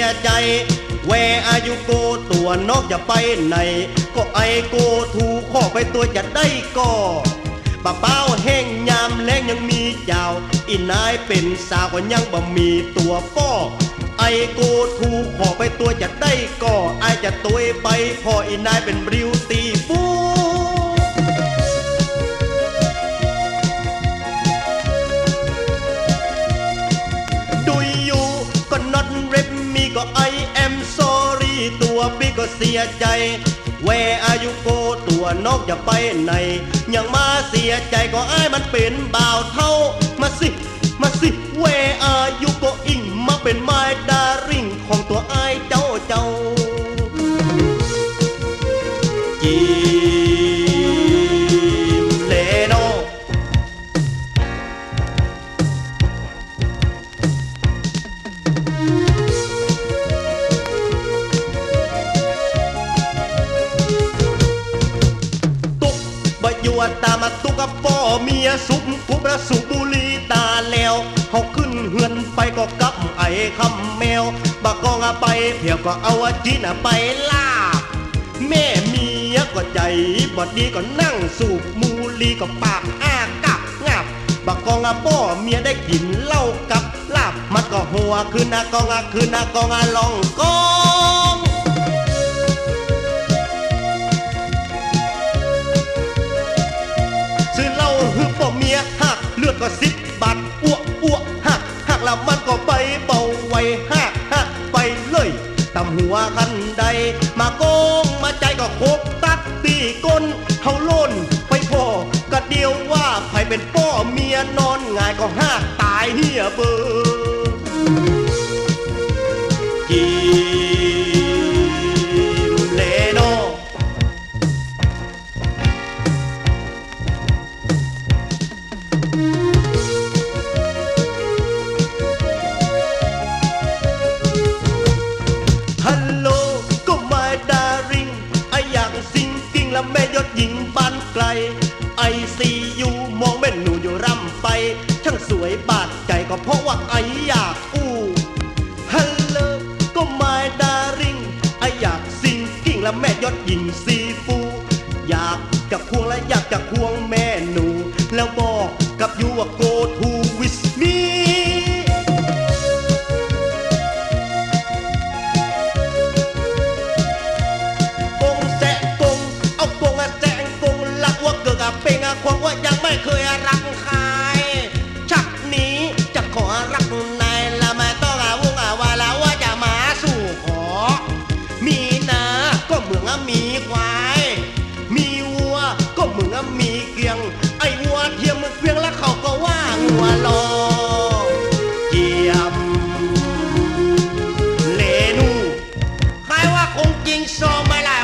ยใจแวอายุโกตัวนอกอย่าไปไหน ก็ไอโกถูข้อไปตัวจะได้ก็ปะเป้าแห้งยามแรงยังมีเจ้า อีนายเป็นสาวก็ยังบ่มีตัวป้อไอโกถูขอไปตัวจะได้ก็ไอจะตัวไปพออีนายเป็นริวตีฟู เสียใจ แวอายุโกตัวนอกจะไปไหน ยังมาเสียใจก็ไอ้ายมันเป็นบ่าวเท่า ตามาตุกับป่อเมียสุกกุบระสุบุรีตาแล้วเขาขึ้นเฮือนไปก็กับไอ้คำแมวบักกองอะไปเพียวก็เอาอจีน่ะไปลาบแม่เมียก็ใจบดดีก็นั่งสูบมูลีก็ปากอ้ากับงับบักกองอะป่อเมียได้กินเหล้ากับลาบมันก็หัวขึ้นนะกองอะขึ้นนะกองอะลองกอ ลือดก็สิบบาทอ้วกอ้วกหักหักแล้วมันก็ไปเบาไว้หักหักไปเลยตำหัวคันใด มาโกงมาใจก็โคกตัดตีก้นเฮาล่นไปพ่อกะเดียวว่าใครเป็นพ่อเมียนอนง่ายก็หักตายเฮียเบอร์ ยศหญิงบ้านไกลไอซียูมองแม่หนูอยู่ร่ำไป ช่างสวยบาดใจก็เพราะว่าไออยากอู้ฮัลโหลก็มาดาริงไออยากซิงกิ้งและแม่ยศหญิงซีฟู อยากจะพวงและอย ขอรักนุนนายละไม่ต้องอาวุงอาวาละว่าจะมาสู่ขอ มีนาก็เหมืองมีควาย มีวัวก็เหมืองมีเกียง ไอ้วัวเทียมมันเกียงแล้วเขาก็ว่าหัวลอเกียมเลนูใครว่าคงจริงซอไม่ละ